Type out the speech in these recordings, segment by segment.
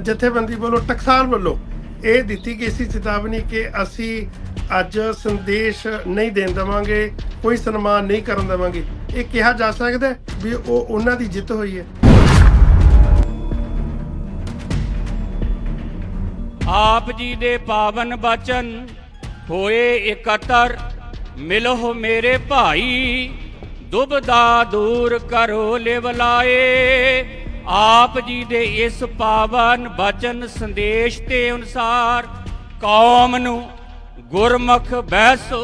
ਜਥੇਬੰਦੀ ਵੱਲੋਂ, ਟਕਸਾਲ ਵੱਲੋਂ ਇਹ ਦਿੱਤੀ ਗਈ ਸੀ ਚੇਤਾਵਨੀ ਕਿ ਅਸੀਂ ਅੱਜ ਸੰਦੇਸ਼ ਨਹੀਂ ਦੇਣ ਦੇਵਾਂਗੇ, ਕੋਈ ਸਨਮਾਨ ਨਹੀਂ ਕਰਨ ਦੇਵਾਂਗੇ। ਇਹ ਕਿਹਾ ਜਾ ਸਕਦਾ ਵੀ ਉਹ ਉਹਨਾਂ ਦੀ ਜਿੱਤ ਹੋਈ ਹੈ। ਆਪ ਜੀ ਦੇ ਪਾਵਨ ਬਚਨ ਹੋਏ ਇਕੱਤਰ, ਮਿਲੋ ਮੇਰੇ ਭਾਈ, ਦੁਬਦਾ ਦੂਰ ਕਰੋ ਲਿਵਲਾਏ ਆਪ ਜੀ ਦੇ ਇਸ ਪਾਵਨ ਬਚਨ ਸੰਦੇਸ਼ ਦੇ ਅਨੁਸਾਰ ਕੌਮ ਨੂੰ ਗੁਰਮੁਖ ਬੈਸੋ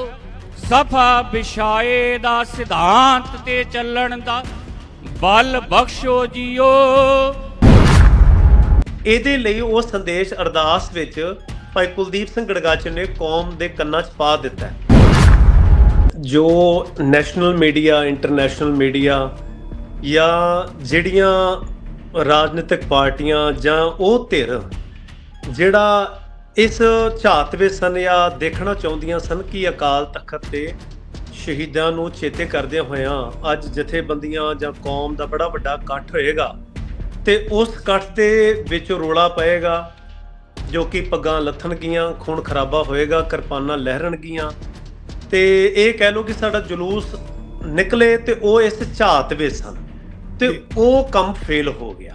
ਸਫਾ ਵਿਛਾਏ ਦਾ ਸਿਧਾਂਤ ਤੇ ਚੱਲਣ ਦਾ ਬਲ ਬਖਸ਼ੋ ਜੀਓ। ਇਹਦੇ ਲਈ ਉਹ ਸੰਦੇਸ਼ ਅਰਦਾਸ ਵਿੱਚ ਭਾਈ ਕੁਲਦੀਪ ਸਿੰਘ ਗੜਗਾਚ ਨੇ ਕੌਮ ਦੇ ਕੰਨਾਂ 'ਚ ਪਾ ਦਿੱਤਾ ਜੋ ਨੈਸ਼ਨਲ ਮੀਡੀਆ, ਇੰਟਰਨੈਸ਼ਨਲ ਮੀਡੀਆ ਜਾਂ ਜਿਹੜੀਆਂ ਰਾਜਨੀਤਿਕ ਪਾਰਟੀਆਂ ਜਾਂ ਉਹ ਧਿਰ ਜਿਹੜਾ ਇਸ ਝਾਤ ਵਿੱਚ ਸਨ ਜਾਂ ਦੇਖਣਾ ਚਾਹੁੰਦੀਆਂ ਸਨ ਕਿ ਅਕਾਲ ਤਖਤ ਤੇ ਸ਼ਹੀਦਾਂ ਨੂੰ ਚੇਤੇ ਕਰਦਿਆਂ ਹੋਇਆਂ ਅੱਜ ਜਥੇਬੰਦੀਆਂ ਜਾਂ ਕੌਮ ਦਾ ਬੜਾ ਵੱਡਾ ਇਕੱਠ ਹੋਏਗਾ ਤੇ ਉਸ ਇਕੱਠ ਦੇ ਵਿੱਚ ਰੋਲਾ ਪਏਗਾ ਜੋ ਕਿ ਪੱਗਾਂ ਲੱਥਣਗੀਆਂ ਖੂਨ ਖਰਾਬਾ ਹੋਏਗਾ, ਕਿਰਪਾਨਾਂ ਲਹਿਰਣਗੀਆਂ ਤੇ ਇਹ ਕਹਿ ਲਓ ਕਿ ਸਾਡਾ ਜਲੂਸ ਨਿਕਲੇ ਤੇ ਉਹ ਇਸ ਝਾਤ ਵਿੱਚ ਸਨ। ਤੇ ਉਹ ਕੰਮ ਫੇਲ ਹੋ ਗਿਆ।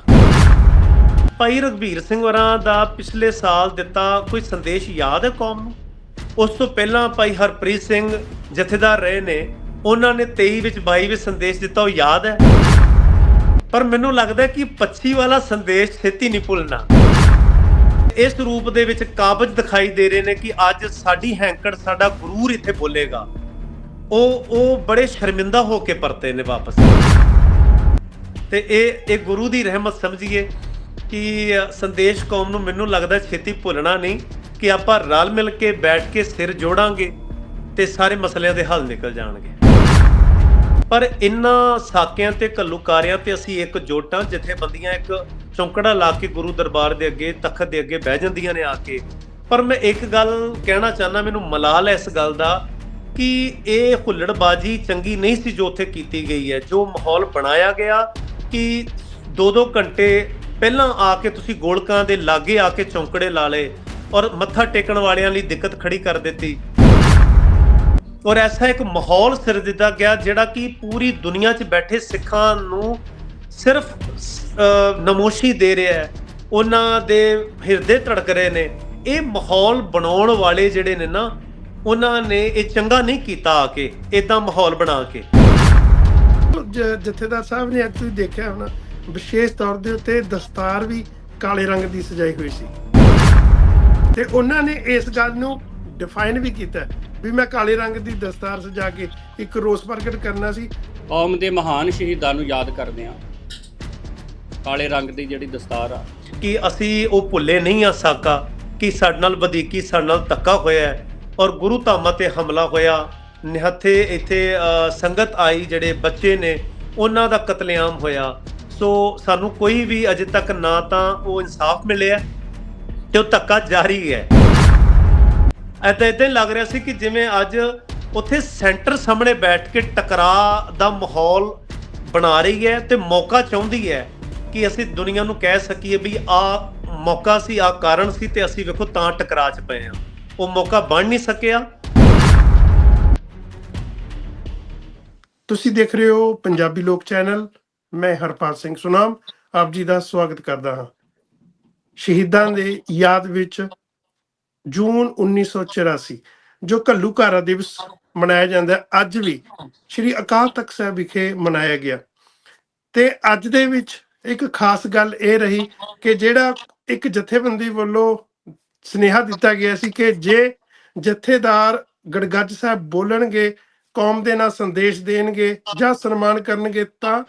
ਭਾਈ ਰਘਬੀਰ ਸਿੰਘ ਵਰਾਂ ਦਾ ਪਿਛਲੇ ਸਾਲ ਦਿੱਤਾ ਕੋਈ ਸੰਦੇਸ਼ ਯਾਦ ਹੈ ਕੌਮ ਨੂੰ? ਉਸ ਤੋਂ ਪਹਿਲਾਂ ਭਾਈ ਹਰਪ੍ਰੀਤ ਸਿੰਘ ਜਥੇਦਾਰ ਰਹੇ ਨੇ, ਉਹਨਾਂ ਨੇ 23 ਵਿੱਚ 22 ਵਿੱਚ ਸੰਦੇਸ਼ ਦਿੱਤਾ, ਉਹ ਯਾਦ ਹੈ? ਪਰ ਮੈਨੂੰ ਲੱਗਦਾ ਕਿ 25 ਵਾਲਾ ਸੰਦੇਸ਼ ਛੇਤੀ ਨਹੀਂ ਭੁੱਲਣਾ। ਇਸ ਰੂਪ ਦੇ ਵਿੱਚ ਕਾਬਜ ਦਿਖਾਈ ਦੇ ਰਹੇ ਨੇ ਕਿ ਅੱਜ ਸਾਡੀ ਹੈਂਕੜ ਸਾਡਾ ਗੁਰੂਰ ਇੱਥੇ ਬੋਲੇਗਾ। ਉਹ ਉਹ ਬੜੇ ਸ਼ਰਮਿੰਦਾ ਹੋ ਕੇ ਪਰਤੇ ਨੇ ਵਾਪਸ। ਤੇ ਇਹ ਇਹ ਗੁਰੂ ਦੀ ਰਹਿਮਤ ਸਮਝੀਏ ਕਿ ਸੰਦੇਸ਼ ਕੌਮ ਨੂੰ ਮੈਨੂੰ ਲੱਗਦਾ ਛੇਤੀ ਭੁੱਲਣਾ ਨਹੀਂ ਕਿ ਆਪਾਂ ਰਲ ਮਿਲ ਕੇ ਬੈਠ ਕੇ ਸਿਰ ਜੋੜਾਂਗੇ ਤੇ ਸਾਰੇ ਮਸਲਿਆਂ ਦੇ ਹੱਲ ਨਿਕਲ ਜਾਣਗੇ। ਪਰ ਇਨ੍ਹਾਂ ਸਾਕਿਆਂ ਤੇ ਕੱਲੂਕਾਰਿਆਂ ਤੇ ਅਸੀਂ ਇੱਕ ਜੋਟਾਂ ਜਥੇਬੰਦੀਆਂ ਇੱਕ ਚੌਂਕੜਾ ਲਾ ਕੇ ਗੁਰੂ ਦਰਬਾਰ ਦੇ ਅੱਗੇ, ਤਖਤ ਦੇ ਅੱਗੇ ਬਹਿ ਜਾਂਦੀਆਂ ਨੇ ਆ ਕੇ। ਪਰ ਮੈਂ ਇੱਕ ਗੱਲ ਕਹਿਣਾ ਚਾਹੁੰਦਾ, ਮੈਨੂੰ ਮਲਾਲ ਹੈ ਇਸ ਗੱਲ ਦਾ ਕਿ ਇਹ ਹੁੱਲੜਬਾਜੀ ਚੰਗੀ ਨਹੀਂ ਸੀ ਜੋ ਉੱਥੇ ਕੀਤੀ ਗਈ ਹੈ। ਜੋ ਮਾਹੌਲ ਬਣਾਇਆ ਗਿਆ ਕਿ ਦੋ ਦੋ ਘੰਟੇ ਪਹਿਲਾਂ ਆ ਕੇ ਤੁਸੀਂ ਗੋਲਕਾਂ ਦੇ ਲਾਗੇ ਆ ਕੇ ਚੌਂਕੜੇ ਲਾ ਲਏ ਔਰ ਮੱਥਾ ਟੇਕਣ ਵਾਲਿਆਂ ਲਈ ਦਿੱਕਤ ਖੜੀ ਕਰ ਦਿੱਤੀ। ਔਰ ਐਸਾ ਇੱਕ ਮਾਹੌਲ ਸਿਰ ਦਿੱਤਾ ਗਿਆ ਜਿਹੜਾ ਕਿ ਪੂਰੀ ਦੁਨੀਆ 'ਚ ਬੈਠੇ ਸਿੱਖਾਂ ਨੂੰ ਸਿਰਫ ਨਮੋਸ਼ੀ ਦੇ ਰਿਹਾ ਹੈ। ਉਹਨਾਂ ਦੇ ਹਿਰਦੇ ਧੜਕ ਰਹੇ ਨੇ। ਇਹ ਮਾਹੌਲ ਬਣਾਉਣ ਵਾਲੇ ਜਿਹੜੇ ਨੇ ਨਾ, ਉਹਨਾਂ ਨੇ ਇਹ ਚੰਗਾ ਨਹੀਂ ਕੀਤਾ ਆ ਕੇ ਇਦਾਂ ਮਾਹੌਲ ਬਣਾ ਕੇ। ਜਥੇਦਾਰ ਸਾਹਿਬ ਨੇ ਅੱਜ ਤੁਸੀਂ ਦੇਖਿਆ ਹੋਣਾ ਵਿਸ਼ੇਸ਼ ਤੌਰ ਦੇ ਉੱਤੇ ਦਸਤਾਰ ਵੀ ਕਾਲੇ ਰੰਗ ਦੀ ਸਜਾਈ ਹੋਈ ਸੀ। ਤੇ ਉਹਨਾਂ ਨੇ ਇਸ ਗੱਲ ਨੂੰ ਡਿਫਾਈਨ ਵੀ ਕੀਤਾ ਵੀ ਮੈਂ ਕਾਲੇ ਰੰਗ ਦੀ ਦਸਤਾਰ ਸਜਾ ਕੇ ਇੱਕ ਰੋਸ ਪ੍ਰਗਟ ਕਰਨਾ ਸੀ। ਕੌਮ ਦੇ ਮਹਾਨ ਸ਼ਹੀਦਾਂ ਨੂੰ ਯਾਦ ਕਰਦੇ ਹਾਂ। ਕਾਲੇ ਰੰਗ ਦੀ ਜਿਹੜੀ ਦਸਤਾਰ ਆ। ਕਿ ਅਸੀਂ ਉਹ ਭੁੱਲੇ ਨਹੀਂ ਆ ਸਾਕਾ? ਕਿ ਸਾਡੇ ਨਾਲ ਵਧੀਕੀ ਸਾਡੇ ਨਾਲ ਧੱਕਾ ਹੋਇਆ ਔਰ ਗੁਰੂ ਧਾਮਾਂ ਤੇ ਹਮਲਾ ਹੋਇਆ ਨਿਹੱਥੇ ਇੱਥੇ ਸੰਗਤ ਆਈ, ਜਿਹੜੇ ਬੱਚੇ ਨੇ, ਉਹਨਾਂ ਦਾ ਕਤਲੇਆਮ ਹੋਇਆ। ਸੋ ਸਾਨੂੰ ਕੋਈ ਵੀ ਅਜੇ ਤੱਕ ਨਾ ਤਾਂ ਉਹ ਇਨਸਾਫ ਮਿਲਿਆ ਤੇ ਉਹ ਧੱਕਾ ਜਾਰੀ ਹੈ। ਐਦਾਂ ਇਦਾਂ ਲੱਗ ਰਿਹਾ ਸੀ ਕਿ ਜਿਵੇਂ ਅੱਜ ਉੱਥੇ ਸੈਂਟਰ ਸਾਹਮਣੇ ਬੈਠ ਕੇ ਟਕਰਾਅ ਦਾ ਮਾਹੌਲ ਬਣਾ ਰਹੀ ਹੈ ਤੇ ਮੌਕਾ ਚਾਹੁੰਦੀ ਹੈ ਕਿ ਅਸੀਂ ਦੁਨੀਆ ਨੂੰ ਕਹਿ ਸਕੀਏ ਵੀ ਆ ਮੌਕਾ ਸੀ, ਆ ਕਾਰਨ ਸੀ ਤੇ ਅਸੀਂ ਵੇਖੋ ਤਾਂ ਟਕਰਾਅ 'ਚ ਪਏ ਆ ਉਹ ਮੌਕਾ ਬਣ ਨਹੀਂ ਸਕਿਆ। ਤੁਸੀਂ ਦੇਖ ਰਹੇ ਹੋ ਪੰਜਾਬੀ ਲੋਕ ਚੈਨਲ, ਮੈਂ ਹਰਪਾਲ ਸਿੰਘ ਸੁਨਾਮ, ਆਪ ਜੀ ਦਾ ਸਵਾਗਤ ਕਰਦਾ ਹਾਂ। ਸ਼ਹੀਦਾਂ ਦੇ ਯਾਦ ਵਿੱਚ ਜੂਨ 1984 ਜੋ ਘੱਲੂਘਾਰਾ ਦਿਵਸ ਮਨਾਇਆ ਜਾਂਦਾ ਅੱਜ ਵੀ ਸ੍ਰੀ ਅਕਾਲ ਤਖਤ ਸਾਹਿਬ ਵਿਖੇ ਮਨਾਇਆ ਗਿਆ। ਤੇ ਅੱਜ ਦੇ ਵਿੱਚ ਇੱਕ ਖਾਸ ਗੱਲ ਇਹ ਰਹੀ ਕਿ ਜਿਹੜਾ ਇੱਕ ਜਥੇਬੰਦੀ ਵੱਲੋਂ ਸਨੇਹਾ ਦਿੱਤਾ ਗਿਆ ਸੀ ਕਿ ਜੇ ਜਥੇਦਾਰ ਗੜਗੱਜ ਸਾਹਿਬ ਬੋਲਣਗੇ ਕੌਮ ਦੇ ਨਾਲ ਸੰਦੇਸ਼ ਦੇਣਗੇ ਜਾਂ ਸਨਮਾਨ ਕਰਨਗੇ ਤਾਂ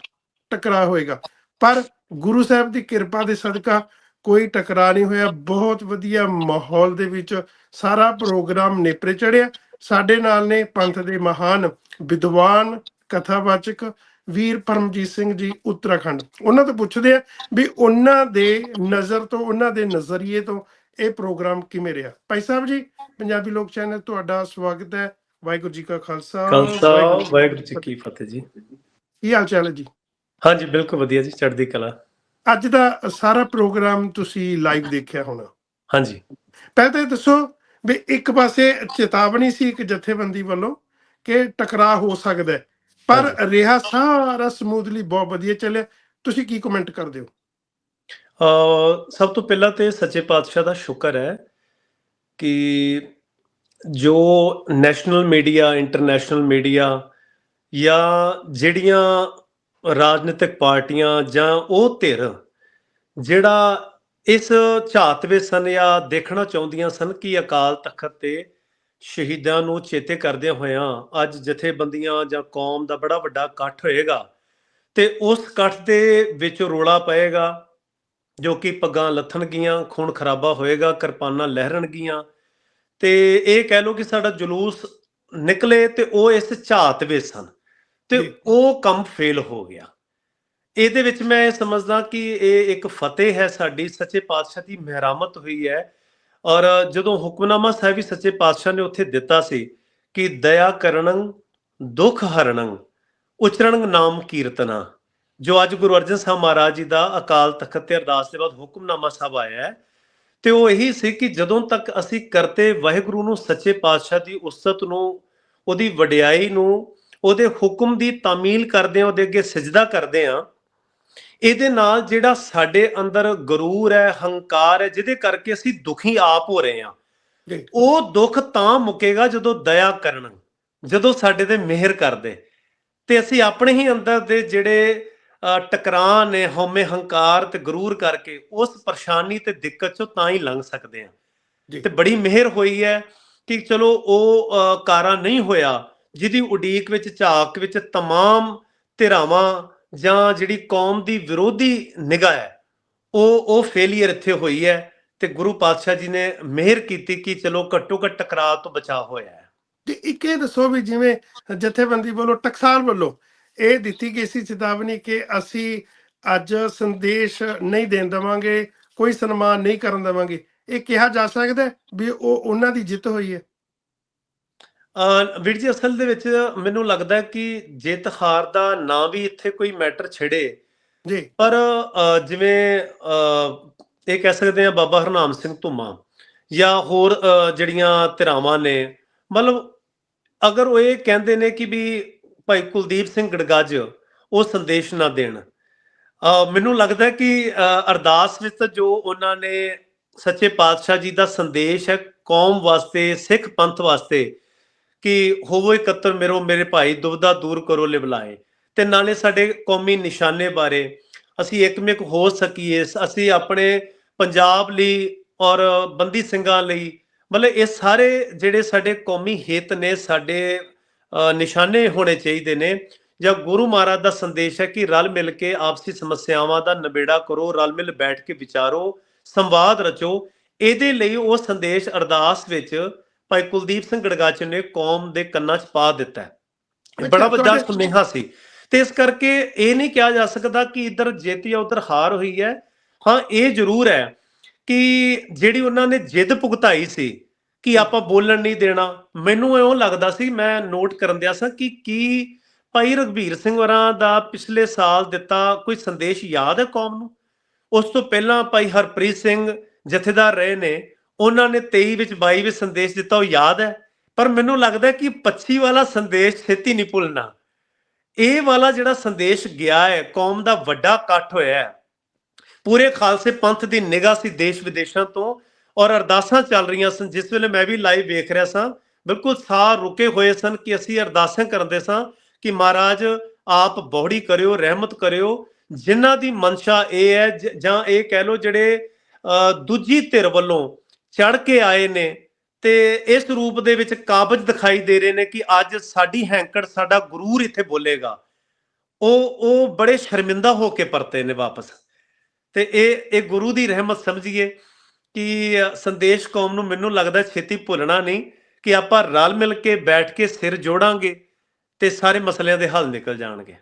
ਟਕਰਾਅ ਹੋਏਗਾ। ਪਰ ਗੁਰੂ ਸਾਹਿਬ ਦੀ ਕਿਰਪਾ ਦੇ ਸਦਕਾ ਕੋਈ ਟਕਰਾਅ ਨਹੀਂ ਹੋਇਆ। ਬਹੁਤ ਵਧੀਆ ਮਾਹੌਲ ਦੇ ਵਿੱਚ ਸਾਰਾ ਪ੍ਰੋਗਰਾਮ ਨੇਪਰੇ ਚੜਿਆ ਸਾਡੇ ਨਾਲ ਨੇ ਪੰਥ ਦੇ ਮਹਾਨ ਵਿਦਵਾਨ, ਕਥਾਵਾਚਕ ਵੀਰ ਪਰਮਜੀਤ ਸਿੰਘ ਜੀ, ਉੱਤਰਾਖੰਡ। ਉਹਨਾਂ ਤੋਂ ਪੁੱਛਦੇ ਆ ਵੀ ਉਹਨਾਂ ਦੇ ਨਜ਼ਰ ਤੋਂ, ਉਹਨਾਂ ਦੇ ਨਜ਼ਰੀਏ ਤੋਂ ਇਹ ਪ੍ਰੋਗਰਾਮ ਕਿਵੇਂ ਰਿਹਾ? ਭਾਈ ਸਾਹਿਬ ਜੀ, ਪੰਜਾਬੀ ਲੋਕ ਚੈਨਲ ਤੁਹਾਡਾ ਸਵਾਗਤ ਹੈ। ਵਾਹਿਗੁਰੂ ਜੀ ਕਾ ਖਾਲਸਾ ਖਾਲਸਾ ਵਾਹਿਗੁਰੂ ਜੀ ਕੀ ਫਤਿਹ ਜੀ। ਕੀ ਹਾਲ ਚਾਲ ਹੈ ਜੀ? ਹਾਂਜੀ ਬਿਲਕੁਲ ਵਧੀਆ ਜੀ ਚੜ੍ਹਦੀ ਕਲਾ। ਅੱਜ ਦਾ ਸਾਰਾ ਪ੍ਰੋਗਰਾਮ ਤੁਸੀਂ ਲਾਈਵ ਦੇਖਿਆ ਹੋਣਾ। ਹਾਂਜੀ। ਪਹਿਲਾਂ ਤਾਂ ਦੱਸੋ ਵੀ ਇੱਕ ਪਾਸੇ ਚੇਤਾਵਨੀ ਸੀ ਇੱਕ ਜਥੇਬੰਦੀ ਵੱਲੋਂ ਕਿ ਟਕਰਾਅ ਹੋ ਸਕਦਾ ਹੈ ਪਰ ਰਿਹਾ ਸਾਰਾ ਸਮੂਥਲੀ ਬਹੁਤ ਵਧੀਆ ਚੱਲਿਆ। ਤੁਸੀਂ ਕੀ ਕਮੈਂਟ ਕਰਦੇ ਹੋ? ਅ ਸਭ ਤੋਂ ਪਹਿਲਾਂ ਤੇ ਸੱਚੇ ਪਾਤਸ਼ਾਹ ਦਾ ਸ਼ੁਕਰ ਹੈ ਕਿ ਜੋ ਨੈਸ਼ਨਲ ਮੀਡੀਆ ਇੰਟਰਨੈਸ਼ਨਲ ਮੀਡੀਆ ਜਾਂ ਜਿਹੜੀਆਂ ਰਾਜਨੀਤਿਕ ਪਾਰਟੀਆਂ ਜਾਂ ਉਹ ਧਿਰ ਜਿਹੜਾ ਇਸ ਝਾਤ ਵਿੱਚ ਸਨ ਜਾਂ ਦੇਖਣਾ ਚਾਹੁੰਦੀਆਂ ਸਨ ਕਿ ਅਕਾਲ ਤਖਤ ਤੇ ਸ਼ਹੀਦਾਂ ਨੂੰ ਚੇਤੇ ਕਰਦਿਆਂ ਹੋਇਆਂ ਅੱਜ ਜਥੇਬੰਦੀਆਂ ਜਾਂ ਕੌਮ ਦਾ ਬੜਾ ਵੱਡਾ ਇਕੱਠ ਹੋਏਗਾ ਤੇ ਉਸ ਇਕੱਠ ਦੇ ਵਿੱਚ ਰੋਲਾ ਪਏਗਾ ਜੋ ਕਿ ਪੱਗਾਂ ਲੱਥਣਗੀਆਂ, ਖੂਨ ਖਰਾਬਾ ਹੋਏਗਾ, ਕਿਰਪਾਨਾਂ ਲਹਿਰਨਗੀਆਂ ਤੇ ਇਹ ਕਹਿ ਲਓ ਕਿ ਸਾਡਾ ਜਲੂਸ ਨਿਕਲੇ ਤੇ ਉਹ ਇਸ ਝਾਤ ਵਿੱਚ ਸਨ ਤੇ। ਉਹ ਕੰਮ ਫੇਲ ਹੋ ਗਿਆ ਇਹਦੇ ਵਿੱਚ ਮੈਂ ਇਹ ਸਮਝਦਾ ਕਿ ਇਹ ਇੱਕ ਫਤਿਹ ਹੈ ਸਾਡੀ ਸੱਚੇ ਪਾਤਸ਼ਾਹ ਦੀ ਮਹਿਰਾਮਤ ਹੋਈ ਹੈ ਔਰ ਜਦੋਂ ਹੁਕਮਨਾਮਾ ਸਾਹਿਬ ਵੀ ਸੱਚੇ ਪਾਤਸ਼ਾਹ ਨੇ ਉੱਥੇ ਦਿੱਤਾ ਸੀ ਕਿ ਦਇਆ ਕਰਨੰ ਦੁਖ ਹਰਣੰ ਉਚਰਣੰ ਨਾਮ ਕੀਰਤਨਾ ਜੋ ਅੱਜ ਗੁਰੂ ਅਰਜਨ ਸਾਹਿਬ ਮਹਾਰਾਜ ਜੀ ਦਾ ਅਕਾਲ ਤਖਤ ਤੇ ਅਰਦਾਸ ਦੇ ਬਾਅਦ ਹੁਕਮਨਾਮਾ ਸਾਹਿਬ ਆਇਆ ਹੈ ਤੇ ਉਹ ਇਹੀ ਸੀ ਕਿ ਜਦੋਂ ਤੱਕ ਅਸੀਂ ਕਰਤੇ ਵਾਹਿਗੁਰੂ ਨੂੰ ਸੱਚੇ ਪਾਤਸ਼ਾਹ ਦੀ ਉਸਤ ਨੂੰ ਉਹਦੀ ਵਡਿਆਈ ਨੂੰ ਉਹਦੇ ਹੁਕਮ ਦੀ ਤਾਮੀਲ ਕਰਦੇ ਆ ਉਹਦੇ ਅੱਗੇ ਸਜਦਾ ਕਰਦੇ ਆ ਇਹਦੇ ਨਾਲ ਜਿਹੜਾ ਸਾਡੇ ਅੰਦਰ ਗਰੂਰ ਹੈ ਹੰਕਾਰ ਹੈ ਜਿਹਦੇ ਕਰਕੇ ਅਸੀਂ ਦੁਖੀ ਆਪ ਹੋ ਰਹੇ ਆ ਜੀ। ਉਹ ਦੁੱਖ ਤਾਂ ਮੁੱਕੇਗਾ ਜਦੋਂ ਦਇਆ ਕਰਨ ਜਦੋਂ ਸਾਡੇ ਤੇ ਮਿਹਰ ਕਰਦੇ। ਤੇ ਅਸੀਂ ਆਪਣੇ ਹੀ ਅੰਦਰ ਦੇ ਜਿਹੜੇ ਅ, ਟਕਰਾਅ ਨੇ ਹਉਮੈ ਹੰਕਾਰ ਤੇ ਗਰੂਰ ਕਰਕੇ ਉਸ ਪਰੇਸ਼ਾਨੀ ਤੇ ਦਿੱਕਤ ਚੋਂ ਤਾਂ ਹੀ ਲੰਘ ਸਕਦੇ ਹਾਂ ਜੀ ਤੇ ਬੜੀ ਮਿਹਰ ਹੋਈ ਹੈ ਕਿ ਚਲੋ ਉਹ ਅ, ਕਾਰਾ ਨਹੀਂ ਹੋਇਆ ਜਿਹਦੀ ਉਡੀਕ ਵਿੱਚ ਝਾਕ ਵਿੱਚ तमाम ਧਿਰਾਵਾਂ ਜਾਂ ਜਿਹੜੀ ਕੌਮ ਦੀ ਵਿਰੋਧੀ ਨਿਗਾਹ ਹੈ ਉਹ ਉਹ ਫੇਲਿਅਰ ਇੱਥੇ ਹੋਈ ਹੈ ਤੇ ਗੁਰੂ ਪਾਤਸ਼ਾਹ ਜੀ ਨੇ ਮਿਹਰ ਕੀਤੀ ਕਿ ਚਲੋ ਘੱਟੋ ਘੱਟ ਟਕਰਾਅ ਤੋਂ ਬਚਾ ਹੋਇਆ ਹੈ ਤੇ ਇੱਕ ਇਹ ਦੱਸੋ ਵੀ ਜਿਵੇਂ ਜਥੇਬੰਦੀ ਵੱਲੋਂ ਟਕਸਾਲ ਵੱਲੋਂ ਇਹ ਦਿੱਤੀ ਗਈ ਸੀ ਚੇਤਾਵਨੀ ਕਿ ਅਸੀਂ ਅੱਜ ਸੰਦੇਸ਼ ਨਹੀਂ ਦੇਣ ਦੇਵਾਂਗੇ ਕੋਈ ਸਨਮਾਨ ਨਹੀਂ ਕਰਨ ਦੇਵਾਂਗੇ। ਇਹ ਕਿਹਾ ਜਾ ਸਕਦਾ ਵੀ ਉਹ ਉਹਨਾਂ ਦੀ ਜਿੱਤ ਹੋਈ ਹੈ। ਅ ਵੀਰ ਜੀ ਅਸਲ ਦੇ ਵਿੱਚ ਮੈਨੂੰ ਲੱਗਦਾ ਕਿ ਜਿੱਤ ਹਾਰ ਦਾ ਨਾ ਵੀ ਇੱਥੇ ਕੋਈ ਮੈਟਰ ਛਿੜੇ। ਜੀ। ਪਰ ਜਿਵੇਂ ਇਹ ਕਹਿ ਸਕਦੇ ਆ ਬਾਬਾ ਹਰਨਾਮ ਸਿੰਘ ਧੁੰਮਾ ਜਾਂ ਹੋਰ ਜਿਹੜੀਆਂ ਧਿਰਾਵਾਂ ਨੇ ਮਤਲਬ ਅਗਰ ਉਹ ਇਹ ਕਹਿੰਦੇ ਨੇ ਕਿ ਵੀ ਭਾਈ ਕੁਲਦੀਪ ਸਿੰਘ ਗੜਗੱਜ, ਉਹ ਸੰਦੇਸ਼ ਨਾ ਦੇਣ। ਮੈਨੂੰ ਲੱਗਦਾ ਕਿ ਅਰਦਾਸ ਵਿੱਚ ਜੋ ਉਹਨਾਂ ਨੇ ਸੱਚੇ ਪਾਤਸ਼ਾਹ ਜੀ ਦਾ ਸੰਦੇਸ਼ ਹੈ, ਕੌਮ ਵਾਸਤੇ, ਸਿੱਖ ਪੰਥ ਵਾਸਤੇ, ਕਿ ਹੋਵੋ ਇਕੱਤਰ ਮੇਰੋ, ਮੇਰੇ ਭਾਈ ਦੁਬਦਾ ਦੂਰ ਕਰੋ ਲਿਵਲਾਏ ਤੇ ਨਾਲੇ ਸਾਡੇ ਕੌਮੀ ਨਿਸ਼ਾਨੇ ਬਾਰੇ ਅਸੀਂ ਇੱਕਮਿਕ ਹੋ ਸਕੀਏ। ਅਸੀਂ ਆਪਣੇ ਪੰਜਾਬ ਲਈ ਔਰ ਬੰਦੀ ਸਿੰਘਾਂ ਲਈ, ਮਤਲਬ ਇਹ ਸਾਰੇ ਜਿਹੜੇ ਸਾਡੇ ਕੌਮੀ ਹਿੱਤ ਨੇ, ਸਾਡੇ ਨਿਸ਼ਾਨੇ ਹੋਣੇ ਚਾਹੀਦੇ ਨੇ ਜਾਂ ਗੁਰੂ ਮਹਾਰਾਜ ਦਾ ਸੰਦੇਸ਼ ਹੈ ਕਿ ਰਲ ਮਿਲ ਕੇ ਆਪਸੀ ਸਮੱਸਿਆਵਾਂ ਦਾ ਨਿਬੇੜਾ ਕਰੋ ਰਲ ਮਿਲ ਬੈਠ ਕੇ ਵਿਚਾਰੋ ਸੰਵਾਦ ਰਚੋ। ਇਹਦੇ ਲਈ ਉਹ ਸੰਦੇਸ਼ ਅਰਦਾਸ ਵਿੱਚ ਭਾਈ ਕੁਲਦੀਪ ਸਿੰਘ ਗੜਗਾਚ ਨੇ ਕੌਮ ਦੇ ਕੰਨਾਂ 'ਚ ਪਾ ਦਿੱਤਾ ਬੜਾ ਵੱਡਾ ਸੁਨੇਹਾ ਸੀ। ਤੇ ਇਸ ਕਰਕੇ ਇਹ ਨਹੀਂ ਕਿਹਾ ਜਾ ਸਕਦਾ ਕਿ ਇੱਧਰ ਜਿੱਤ ਜਾਂ ਉੱਧਰ ਹਾਰ ਹੋਈ ਹੈ। ਹਾਂ ਇਹ ਜ਼ਰੂਰ ਹੈ ਕਿ ਜਿਹੜੀ ਉਹਨਾਂ ਨੇ ਜਿੱਦ ਭੁਗਤਾਈ ਸੀ ਕਿ ਆਪਾਂ ਬੋਲਣ ਨਹੀਂ ਦੇਣਾ। ਮੈਨੂੰ ਇਉਂ ਲੱਗਦਾ ਸੀ, ਮੈਂ ਨੋਟ ਕਰਨ ਦਿਆ ਸਾਂ ਕਿ ਕੀ ਭਾਈ ਰਘਬੀਰ ਸਿੰਘ ਵਰਾਂ ਦਾ ਪਿਛਲੇ ਸਾਲ ਦਿੱਤਾ ਕੋਈ ਸੰਦੇਸ਼ ਯਾਦ ਹੈ ਕੌਮ ਨੂੰ? ਉਸ ਤੋਂ ਪਹਿਲਾਂ ਭਾਈ ਹਰਪ੍ਰੀਤ ਸਿੰਘ ਜਥੇਦਾਰ ਰਹੇ ਨੇ, ਉਹਨਾਂ ਨੇ 23 ਵਿੱਚ 22 ਵਿੱਚ ਸੰਦੇਸ਼ ਦਿੱਤਾ, ਉਹ ਯਾਦ ਹੈ। ਪਰ ਮੈਨੂੰ ਲੱਗਦਾ ਕਿ 25 ਵਾਲਾ ਸੰਦੇਸ਼ ਛੇਤੀ ਨਹੀਂ ਭੁੱਲਣਾ। ਇਹ ਵਾਲਾ ਜਿਹੜਾ ਸੰਦੇਸ਼ ਗਿਆ ਹੈ, ਕੌਮ ਦਾ ਵੱਡਾ ਇਕੱਠ ਹੋਇਆ ਹੈ। ਪੂਰੇ ਖਾਲਸੇ ਪੰਥ ਦੀ ਨਿਗਾਹ ਸੀ ਦੇਸ਼ ਵਿਦੇਸ਼ਾਂ ਤੋਂ। ਔਰ ਅਰਦਾਸਾਂ ਚੱਲ ਰਹੀਆਂ ਸਨ ਜਿਸ ਵੇਲੇ ਮੈਂ ਵੀ ਲਾਈਵ ਵੇਖ ਰਿਹਾ ਸਾਂ। ਬਿਲਕੁਲ ਸਾਹ ਰੁਕੇ ਹੋਏ ਸਨ ਕਿ ਅਸੀਂ ਅਰਦਾਸਾਂ ਕਰਦੇ ਸਾਂ ਕਿ ਮਹਾਰਾਜ ਆਪ ਬੋੜੀ ਕਰਿਓ ਰਹਿਮਤ ਕਰਿਓ। ਜਿਨ੍ਹਾਂ ਦੀ ਮਨਸ਼ਾ ਇਹ ਹੈ ਜਾਂ ਇਹ ਕਹਿ ਲਓ ਜਿਹੜੇ ਅ, ਦੂਜੀ ਧਿਰ ਵੱਲੋਂ ਚੜ ਕੇ ਆਏ ਨੇ ਤੇ ਇਸ ਰੂਪ ਦੇ ਵਿੱਚ ਕਾਬਜ ਦਿਖਾਈ ਦੇ ਰਹੇ ਨੇ ਕਿ ਅੱਜ ਸਾਡੀ ਹੈਂਕੜ ਸਾਡਾ ਗੁਰੂਰ ਇੱਥੇ ਬੋਲੇਗਾ। ਉਹ ਉਹ ਬੜੇ ਸ਼ਰਮਿੰਦਾ ਹੋ ਕੇ ਪਰਤੇ ਨੇ ਵਾਪਸ। ਤੇ ਇਹ ਇਹ ਗੁਰੂ ਦੀ ਰਹਿਮਤ ਸਮਝੀਏ। ਕਿ ਸੰਦੇਸ਼ ਕੌਮ ਨੂੰ ਮੈਨੂੰ ਲੱਗਦਾ ਛੇਤੀ ਭੁੱਲਣਾ ਨਹੀਂ ਕਿ ਆਪਾਂ ਰਲ ਮਿਲ ਕੇ ਬੈਠ ਕੇ ਸਿਰ ਜੋੜਾਂਗੇ ਤੇ ਸਾਰੇ ਮਸਲਿਆਂ ਦੇ ਹੱਲ ਨਿਕਲ ਜਾਣਗੇ।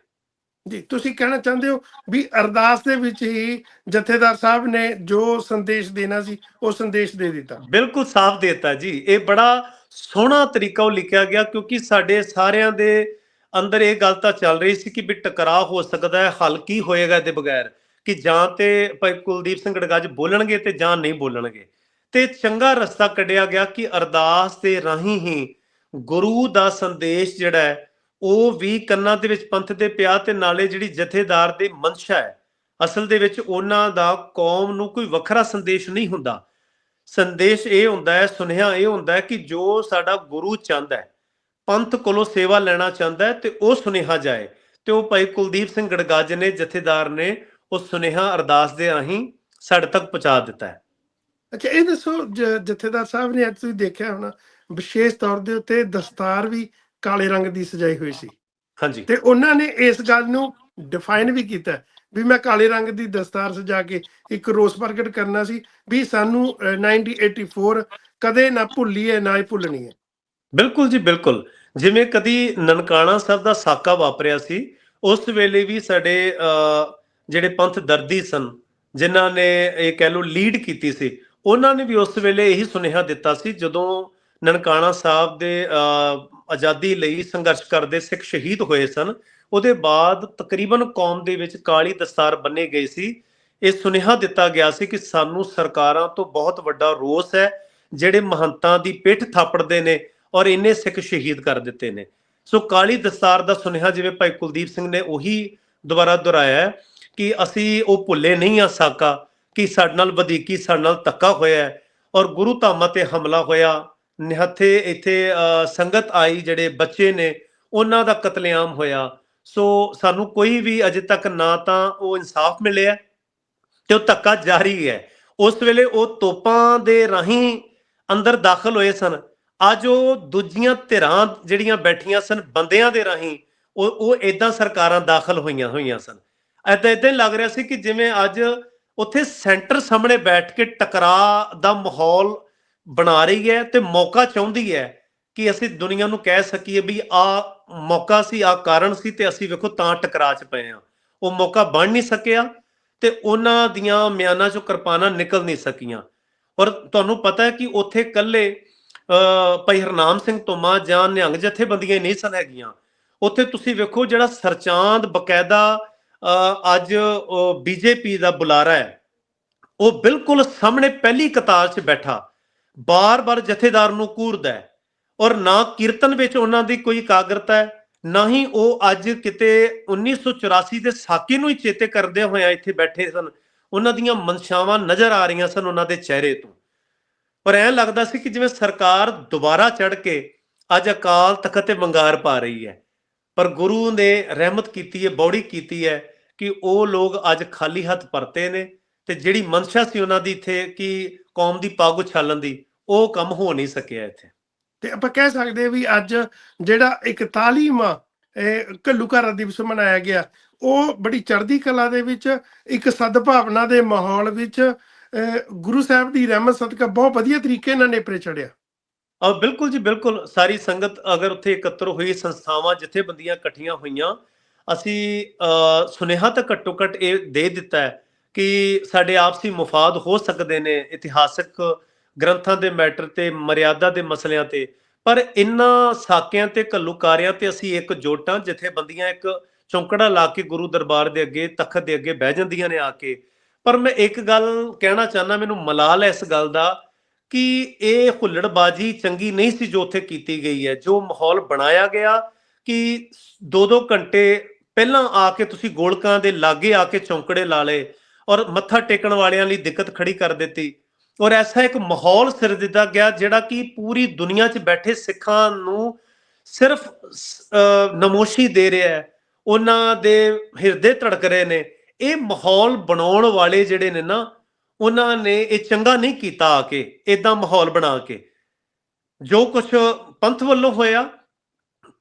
ਜੀ ਤੁਸੀਂ ਕਹਿਣਾ ਚਾਹੁੰਦੇ ਹੋ ਵੀ ਅਰਦਾਸ ਦੇ ਵਿੱਚ ਹੀ ਜਥੇਦਾਰ ਸਾਹਿਬ ਨੇ ਜੋ ਸੰਦੇਸ਼ ਦੇਣਾ ਸੀ ਉਹ ਸੰਦੇਸ਼ ਦੇ ਦਿੱਤਾ? ਬਿਲਕੁਲ ਸਾਫ਼ ਦੇਤਾ ਜੀ। ਇਹ ਬੜਾ ਸੋਹਣਾ ਤਰੀਕਾ ਉਹ ਲਿਖਿਆ ਗਿਆ ਕਿਉਂਕਿ ਸਾਡੇ ਸਾਰਿਆਂ ਦੇ ਅੰਦਰ ਇਹ ਗੱਲ ਤਾਂ ਚੱਲ ਰਹੀ ਸੀ ਕਿ ਵੀ ਟਕਰਾਅ ਹੋ ਸਕਦਾ ਹੈ ਹੱਲ ਕੀ ਹੋਏਗਾ ਇਹਦੇ ਬਗੈਰ। ਕਿ ਜਾਂ ਤੇ ਭਾਈ ਕੁਲਦੀਪ ਸਿੰਘ ਗੜਗੱਜ ਬੋਲਣਗੇ ਤੇ ਜਾਂ ਨਹੀਂ ਬੋਲਣਗੇ। ਤੇ ਚੰਗਾ ਰਸਤਾ ਕੱਢਿਆ ਗਿਆ ਕਿ ਅਰਦਾਸ ਦੇ ਰਾਹੀਂ ਹੀ ਗੁਰੂ ਦਾ ਸੰਦੇਸ਼ ਜਿਹੜਾ ਹੈ, ਉਹ ਵੀ ਕੰਨਾਂ ਦੇ ਵਿੱਚ ਪੰਥ ਦੇ ਪਿਆ ਤੇ ਨਾਲੇ ਜਿਹੜੀ ਜਥੇਦਾਰ ਦੀ ਮਨਸ਼ਾ ਹੈ, ਅਸਲ ਦੇ ਵਿੱਚ ਉਹਨਾਂ ਦਾ ਕੌਮ ਨੂੰ ਕੋਈ ਵੱਖਰਾ ਸੰਦੇਸ਼ ਨਹੀਂ ਹੁੰਦਾ। ਸੰਦੇਸ਼ ਇਹ ਹੁੰਦਾ ਹੈ, ਸੁਨੇਹਾ ਇਹ ਹੁੰਦਾ ਹੈ ਕਿ ਜੋ ਸਾਡਾ ਗੁਰੂ ਚਾਹੁੰਦਾ ਹੈ, ਪੰਥ ਕੋਲੋਂ ਸੇਵਾ ਲੈਣਾ ਚਾਹੁੰਦਾ ਹੈ ਤੇ ਉਹ ਸੁਨੇਹਾ ਜਾਏ। ਤੇ ਉਹ ਭਾਈ ਕੁਲਦੀਪ ਸਿੰਘ ਗੜਗਾਜ ਨੇ, ਜਥੇਦਾਰ ਨੇ ਉਹ ਸੁਨੇਹਾ ਅਰਦਾਸ ਦੇ ਰਾਹੀਂ ਸਾਡੇ ਤੱਕ ਪਹੁੰਚਾ ਦਿੱਤਾ ਹੈ। ਅੱਛਾ ਇਹ ਦੱਸੋ ਜਥੇਦਾਰ ਸਾਹਿਬ ਨੇ ਅੱਜ ਤੁਸੀਂ ਦੇਖਿਆ ਹੋਣਾ ਵਿਸ਼ੇਸ਼ ਤੌਰ ਦੇ ਉੱਤੇ ਦਸਤਾਰ ਵੀ ਕਾਲੇ ਰੰਗ ਦੀ ਸਜਾਈ ਹੋਈ ਸੀ। ਹਾਂਜੀ। ਤੇ ਉਹਨਾਂ ਨੇ ਇਸ ਗੱਲ ਨੂੰ ਡਿਫਾਈਨ ਵੀ ਕੀਤਾ ਵੀ ਮੈਂ ਕਾਲੇ ਰੰਗ ਦੀ ਦਸਤਾਰ ਸਜਾ ਕੇ ਇੱਕ ਰੋਸ ਪ੍ਰਗਟ ਕਰਨਾ ਸੀ ਵੀ ਸਾਨੂੰ ਅਹ, 1984 ਕਦੇ ਨਾ ਭੁੱਲੀਏ ਨਾ ਹੀ ਭੁੱਲਣੀ ਹੈ ਬਿਲਕੁਲ ਜੀ ਬਿਲਕੁਲ। ਜਿਵੇਂ ਕਦੀ ਨਨਕਾਣਾ ਸਾਹਿਬ ਦਾ ਸਾਕਾ ਵਾਪਰਿਆ ਸੀ ਉਸ ਵੇਲੇ ਵੀ ਸਾਡੇ ਜਿਹੜੇ ਪੰਥ ਦਰਦੀ ਸਨ ਜਿਨ੍ਹਾਂ ਨੇ ਇਹ ਕਹਿ ਲਓ ਲੀਡ ਕੀਤੀ ਸੀ ਉਹਨਾਂ ਨੇ ਵੀ ਉਸ ਵੇਲੇ ਇਹੀ ਸੁਨੇਹਾ ਦਿੱਤਾ ਸੀ ਜਦੋਂ ਨਨਕਾਣਾ ਸਾਹਿਬ ਦੇ ਅਹ, ਆਜ਼ਾਦੀ ਲਈ ਸੰਘਰਸ਼ ਕਰਦੇ ਸਿੱਖ ਸ਼ਹੀਦ ਹੋਏ ਸਨ ਉਹਦੇ ਬਾਅਦ ਤਕਰੀਬਨ ਕੌਮ ਦੇ ਵਿੱਚ ਕਾਲੀ ਦਸਤਾਰ ਬੰਨੇ ਗਏ ਸੀ। ਇਹ ਸੁਨੇਹਾ ਦਿੱਤਾ ਗਿਆ ਸੀ ਕਿ ਸਾਨੂੰ ਸਰਕਾਰਾਂ ਤੋਂ ਬਹੁਤ ਵੱਡਾ ਰੋਸ ਹੈ ਜਿਹੜੇ ਮਹੰਤਾਂ ਦੀ ਪਿੱਠ ਥਾਪੜਦੇ ਨੇ ਔਰ ਇੰਨੇ ਸਿੱਖ ਸ਼ਹੀਦ ਕਰ ਦਿੱਤੇ ਨੇ। ਸੋ ਕਾਲੀ ਦਸਤਾਰ ਦਾ ਸੁਨੇਹਾ ਜਿਵੇਂ ਭਾਈ ਕੁਲਦੀਪ ਸਿੰਘ ਨੇ ਉਹੀ ਦੁਬਾਰਾ ਦੁਹਰਾਇਆ ਹੈ। ਕਿ ਅਸੀਂ ਉਹ ਭੁੱਲੇ ਨਹੀਂ ਆ ਸਾਕਾ ਕਿ ਸਾਡੇ ਨਾਲ ਵਧੀਕੀ ਸਾਡੇ ਨਾਲ ਧੱਕਾ ਹੋਇਆ ਔਰ ਗੁਰੂ ਧਾਮਾਂ ਤੇ ਹਮਲਾ ਹੋਇਆ। ਨਿਹੱਥੇ ਇੱਥੇ ਅਹ, ਸੰਗਤ ਆਈ ਜਿਹੜੇ ਬੱਚੇ ਨੇ ਉਹਨਾਂ ਦਾ ਕਤਲੇਆਮ ਹੋਇਆ। ਸੋ ਸਾਨੂੰ ਕੋਈ ਵੀ ਅਜੇ ਤੱਕ ਨਾ ਤਾਂ ਉਹ ਇਨਸਾਫ ਮਿਲਿਆ ਤੇ ਉਹ ਧੱਕਾ ਜਾਰੀ ਹੈ। ਉਸ ਵੇਲੇ ਉਹ ਤੋਪਾਂ ਦੇ ਰਾਹੀਂ ਅੰਦਰ ਦਾਖਲ ਹੋਏ ਸਨ। ਅੱਜ ਉਹ ਦੂਜੀਆਂ ਧਿਰਾਂ ਜਿਹੜੀਆਂ ਬੈਠੀਆਂ ਸਨ ਬੰਦਿਆਂ ਦੇ ਰਾਹੀਂ ਉਹ ਉਹ ਇਦਾਂ ਸਰਕਾਰਾਂ ਦਾਖਲ ਹੋਈਆਂ ਹੋਈਆਂ ਸਨ। ਐਦਾਂ ਇਦਾਂ ਲੱਗ ਰਿਹਾ ਸੀ ਕਿ ਜਿਵੇਂ ਅੱਜ ਉੱਥੇ ਸੈਂਟਰ ਸਾਹਮਣੇ ਬੈਠ ਕੇ ਟਕਰਾਅ ਦਾ ਮਾਹੌਲ ਬਣਾ ਰਹੀ ਹੈ ਤੇ ਮੌਕਾ ਚਾਹੁੰਦੀ ਹੈ ਕਿ ਅਸੀਂ ਦੁਨੀਆ ਨੂੰ ਕਹਿ ਸਕੀਏ ਵੀ ਆ ਮੌਕਾ ਸੀ, ਆ ਕਾਰਨ ਸੀ ਤੇ ਅਸੀਂ ਵੇਖੋ ਤਾਂ ਟਕਰਾਅ ਚ ਪਏ ਆ ਉਹ ਮੌਕਾ ਬਣ ਨਹੀਂ ਸਕਿਆ ਤੇ ਉਹਨਾਂ ਦੀਆਂ ਮਿਆਨਾਂ ਚੋਂ ਕਿਰਪਾਨਾਂ ਨਿਕਲ ਨਹੀਂ ਸਕੀਆਂ। ਔਰ ਤੁਹਾਨੂੰ ਪਤਾ ਹੈ ਕਿ ਉੱਥੇ ਕੱਲੇ ਭਾਈ ਹਰਨਾਮ ਸਿੰਘ ਤੋਮਾ ਜਾਂ ਨਿਹੰਗ ਜਥੇਬੰਦੀਆਂ ਨਹੀਂ ਸਨ ਹੈਗੀਆਂ। ਉੱਥੇ ਤੁਸੀਂ ਵੇਖੋ ਜਿਹੜਾ ਸਰਚਾਂਦ, ਬਕਾਇਦਾ ਅੱਜ ਬੀਜੇਪੀ ਦਾ ਬੁਲਾਰਾ ਹੈ। ਉਹ ਬਿਲਕੁਲ ਸਾਹਮਣੇ ਪਹਿਲੀ ਕਤਾਰ 'ਚ ਬੈਠਾ। ਬਾਰ-ਬਾਰ ਜਥੇਦਾਰ ਨੂੰ ਕੂਰਦਾ ਹੈ ਔਰ ਨਾ ਕੀਰਤਨ ਵਿੱਚ ਉਹਨਾਂ ਦੀ ਕੋਈ ਇਕਾਗਰਤਾ ਹੈ, ਨਾ ਹੀ ਉਹ ਅੱਜ ਕਿਤੇ 1984 ਦੇ ਸਾਕੇ ਨੂੰ ਹੀ ਚੇਤੇ ਕਰਦੇ ਹੋਇਆ ਇੱਥੇ ਬੈਠੇ ਸਨ। ਉਹਨਾਂ ਦੀਆਂ ਮਨਸ਼ਾਵਾਂ ਨਜ਼ਰ ਆ ਰਹੀਆਂ ਸਨ ਉਹਨਾਂ ਦੇ ਚਿਹਰੇ ਤੋਂ। ਪਰ ਐਂ ਲੱਗਦਾ ਸੀ ਕਿ ਜਿਵੇਂ ਸਰਕਾਰ ਦੁਬਾਰਾ ਚੜ ਕੇ ਅੱਜ ਅਕਾਲ ਤਖਤ ਤੇ ਮੰਗਾਰ ਪਾ ਰਹੀ ਹੈ। ਪਰ ਗੁਰੂ ਨੇ ਰਹਿਮਤ ਕੀਤੀ ਹੈ, ਬੌੜੀ ਕੀਤੀ ਹੈ ਕਿ ਉਹ ਲੋਕ ਅੱਜ ਖਾਲੀ ਹੱਥ ਪਰਤੇ ਨੇ ਤੇ ਜਿਹੜੀ ਮਨਸ਼ਾ ਸੀ ਉਹਨਾਂ ਦੀ ਇੱਥੇ ਕਿ ਕੌਮ ਦੀ ਪੱਗ ਉਛਾਲਣ ਦੀ, ਉਹ ਕੰਮ ਹੋ ਨਹੀਂ ਸਕਿਆ ਇੱਥੇ। ਤੇ ਆਪਾਂ ਕਹਿ ਸਕਦੇ ਵੀ ਅੱਜ ਜਿਹੜਾ 41ਵਾਂ ਇਹ ਘੱਲੂਘਾਰਾ ਦਿਵਸ ਮਨਾਇਆ ਗਿਆ, ਉਹ ਬੜੀ ਚੜ੍ਹਦੀ ਕਲਾ ਦੇ ਵਿੱਚ, ਇੱਕ ਸਦਭਾਵਨਾ ਦੇ ਮਾਹੌਲ ਵਿੱਚ ਗੁਰੂ ਸਾਹਿਬ ਦੀ ਰਹਿਮਤ ਸਦਕਾ ਬਹੁਤ ਵਧੀਆ ਤਰੀਕੇ ਨਾਲ ਨੇਪਰੇ ਚੜਿਆ ਆ ਬਿਲਕੁਲ ਜੀ ਬਿਲਕੁਲ। ਸਾਰੀ ਸੰਗਤ ਅਗਰ ਉੱਥੇ ਇਕੱਤਰ ਹੋਈ ਸੰਸਥਾਵਾਂ ਜਥੇਬੰਦੀਆਂ ਇਕੱਠੀਆਂ ਹੋਈਆਂ ਅਸੀਂ ਅ, ਸੁਨੇਹਾ ਤਾਂ ਘੱਟੋ ਘੱਟ ਇਹ ਦੇ ਦਿੱਤਾ ਹੈ ਕਿ ਸਾਡੇ ਆਪਸੀ ਮੁਫਾਦ ਹੋ ਸਕਦੇ ਨੇ ਇਤਿਹਾਸਕ ਗ੍ਰੰਥਾਂ ਦੇ ਮੈਟਰ ਤੇ ਮਰਿਆਦਾ ਦੇ ਮਸਲਿਆਂ ਤੇ। ਪਰ ਇਨ੍ਹਾਂ ਸਾਕਿਆਂ ਤੇ ਘੱਲੂਕਾਰਿਆਂ ਤੇ ਅਸੀਂ ਇੱਕ ਜੋਟਾਂ ਜਥੇਬੰਦੀਆਂ ਇੱਕ ਚੌਂਕੜਾ ਲਾ ਕੇ ਗੁਰੂ ਦਰਬਾਰ ਦੇ ਅੱਗੇ ਤਖਤ ਦੇ ਅੱਗੇ ਬਹਿ ਜਾਂਦੀਆਂ ਨੇ ਆ ਕੇ। ਪਰ ਮੈਂ ਇੱਕ ਗੱਲ ਕਹਿਣਾ ਚਾਹੁੰਦਾ ਮੈਨੂੰ ਮਲਾਲ ਹੈ ਇਸ ਗੱਲ ਦਾ ਕਿ ਇਹ ਹੁੱਲੜਬਾਜੀ ਚੰਗੀ ਨਹੀਂ ਸੀ ਜੋ ਉੱਥੇ ਕੀਤੀ ਗਈ ਹੈ, ਜੋ ਮਾਹੌਲ ਬਣਾਇਆ ਗਿਆ ਕਿ 2-2 ਘੰਟੇ ਪਹਿਲਾਂ ਆ ਕੇ ਤੁਸੀਂ ਗੋਲਕਾਂ ਦੇ ਲਾਗੇ ਆ ਕੇ ਚੌਂਕੜੇ ਲਾ ਲਏ ਔਰ ਮੱਥਾ ਟੇਕਣ ਵਾਲਿਆਂ ਲਈ ਦਿੱਕਤ ਖੜੀ ਕਰ ਦਿੱਤੀ। ਔਰ ਐਸਾ ਇੱਕ ਮਾਹੌਲ ਸਿਰ ਦਿੱਤਾ ਗਿਆ ਜਿਹੜਾ ਕਿ ਪੂਰੀ ਦੁਨੀਆ 'ਚ ਬੈਠੇ ਸਿੱਖਾਂ ਨੂੰ ਸਿਰਫ ਅਹ ਨਮੋਸ਼ੀ ਦੇ ਰਿਹਾ ਹੈ। ਉਹਨਾਂ ਦੇ ਹਿਰਦੇ ਧੜਕ ਰਹੇ ਨੇ। ਇਹ ਮਾਹੌਲ ਬਣਾਉਣ ਵਾਲੇ ਜਿਹੜੇ ਨੇ ਨਾ ਉਹਨਾਂ ਨੇ ਇਹ ਚੰਗਾ ਨਹੀਂ ਕੀਤਾ ਆ ਕੇ ਇਦਾਂ ਮਾਹੌਲ ਬਣਾ ਕੇ। ਜੋ ਕੁਝ ਪੰਥ ਵੱਲੋਂ ਹੋਇਆ,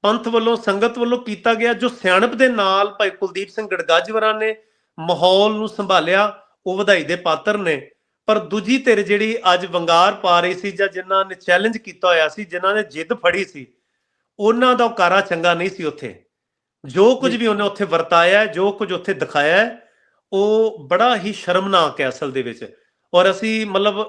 ਪੰਥ ਵੱਲੋਂ, ਸੰਗਤ ਵੱਲੋਂ ਕੀਤਾ ਗਿਆ, ਜੋ ਸਿਆਣਪ ਦੇ ਨਾਲ ਭਾਈ ਕੁਲਦੀਪ ਸਿੰਘ ਗੜਗਾਜਵਰਾਂ ਨੇ ਮਾਹੌਲ ਨੂੰ ਸੰਭਾਲਿਆ, ਉਹ ਵਧਾਈ ਦੇ ਪਾਤਰ ਨੇ। ਪਰ ਦੂਜੀ ਧਿਰ ਜਿਹੜੀ ਅੱਜ ਵੰਗਾਰ ਪਾ ਰਹੀ ਸੀ ਜਾਂ ਜਿਨ੍ਹਾਂ ਨੇ ਚੈਲੰਜ ਕੀਤਾ ਹੋਇਆ ਸੀ, ਜਿਨ੍ਹਾਂ ਨੇ ਜਿੱਦ ਫੜੀ ਸੀ, ਉਹਨਾਂ ਦਾ ਕਾਰਾ ਚੰਗਾ ਨਹੀਂ ਸੀ ਉੱਥੇ। ਜੋ ਕੁਝ ਵੀ ਉਹਨੇ ਉੱਥੇ ਵਰਤਾਇਆ, ਜੋ ਕੁਝ ਉੱਥੇ ਦਿਖਾਇਆ ਉਹ ਬੜਾ ਹੀ ਸ਼ਰਮਨਾਕ ਹੈ ਅਸਲ ਦੇ ਵਿੱਚ। ਔਰ ਅਸੀਂ ਮਤਲਬ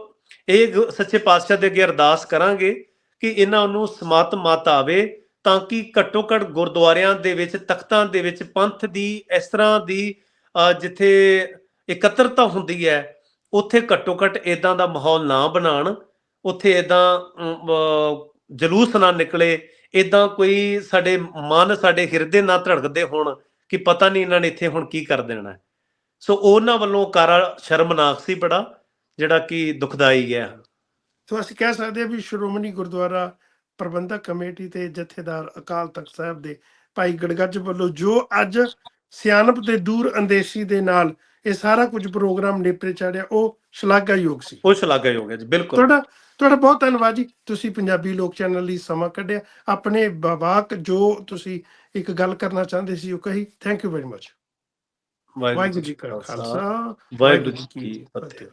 ਇਹ ਗ- ਸੱਚੇ ਪਾਤਸ਼ਾਹ ਦੇ ਅੱਗੇ ਅਰਦਾਸ ਕਰਾਂਗੇ ਕਿ ਇਹਨਾਂ ਨੂੰ ਸਮਾਤ ਮਤ ਆਵੇ ਤਾਂ ਕਿ ਘੱਟੋ ਘੱਟ ਗੁਰਦੁਆਰਿਆਂ ਦੇ ਵਿੱਚ, ਤਖਤਾਂ ਦੇ ਵਿੱਚ ਪੰਥ ਦੀ ਇਸ ਤਰ੍ਹਾਂ ਦੀ ਜਿੱਥੇ ਇਕੱਤਰਤਾ ਹੁੰਦੀ ਹੈ, ਉੱਥੇ ਘੱਟੋ ਘੱਟ ਇਦਾਂ ਦਾ ਮਾਹੌਲ ਨਾ ਬਣਾਉਣ, ਉੱਥੇ ਇਦਾਂ ਜਲੂਸ ਨਾ ਨਿਕਲੇ ਇਦਾਂ ਕੋਈ ਸਾਡੇ ਮਨ, ਸਾਡੇ ਹਿਰਦੇ ਨਾ ਧੜਕਦੇ ਹੋਣ ਕਿ ਪਤਾ ਨਹੀਂ ਇਹਨਾਂ ਨੇ ਇੱਥੇ ਹੁਣ ਕੀ ਕਰ ਦੇਣਾ ਸੋ ਉਹਨਾਂ ਵੱਲੋਂ ਕਾਰਾ ਸ਼ਰਮਨਾਕ ਸੀ ਬੜਾ ਜਿਹੜਾ ਕਿ ਦੁਖਦਾਈ ਹੈ ਸੋ ਅਸੀਂ ਕਹਿ ਸਕਦੇ ਹਾਂ ਵੀ ਸ਼੍ਰੋਮਣੀ ਗੁਰਦੁਆਰਾ ਪ੍ਰਬੰਧਕ ਕਮੇਟੀ ਤੇ ਜਥੇਦਾਰ ਅਕਾਲ ਤਖਤ ਸਾਹਿਬ ਦੇ ਭਾਈ ਗੜਗੱਜ ਵੱਲੋਂ ਜੋ ਅੱਜ ਸਿਆਣਪ ਦੇ ਦੂਰ ਅੰਦੇਸ਼ੀ ਦੇ ਨਾਲ ਇਹ ਸਾਰਾ ਕੁਝ ਪ੍ਰੋਗਰਾਮ ਨੇਪਰੇ ਚਾੜਿਆ ਉਹ ਸ਼ਲਾਘਾਯੋਗ ਸੀ। ਉਹ ਸ਼ਲਾਘਾਯੋਗ ਹੈ ਜੀ ਬਿਲਕੁਲ। ਤੁਹਾਡਾ ਤੁਹਾਡਾ ਬਹੁਤ ਧੰਨਵਾਦ ਜੀ। ਤੁਸੀਂ ਪੰਜਾਬੀ ਲੋਕ ਚੈਨਲ ਲਈ ਸਮਾਂ ਕੱਢਿਆ। ਆਪਣੇ ਬਵਾਕ ਜੋ ਤੁਸੀਂ ਇੱਕ ਗੱਲ ਕਰਨਾ ਚਾਹੁੰਦੇ ਸੀ ਉਹ ਕਹੀ। Thank you very much Waheguru ji ਕਾ ਖਾਲਸਾ ਵਾਹਿਗੁਰੂ ਜੀ ਕੀ ਫਤਿਹ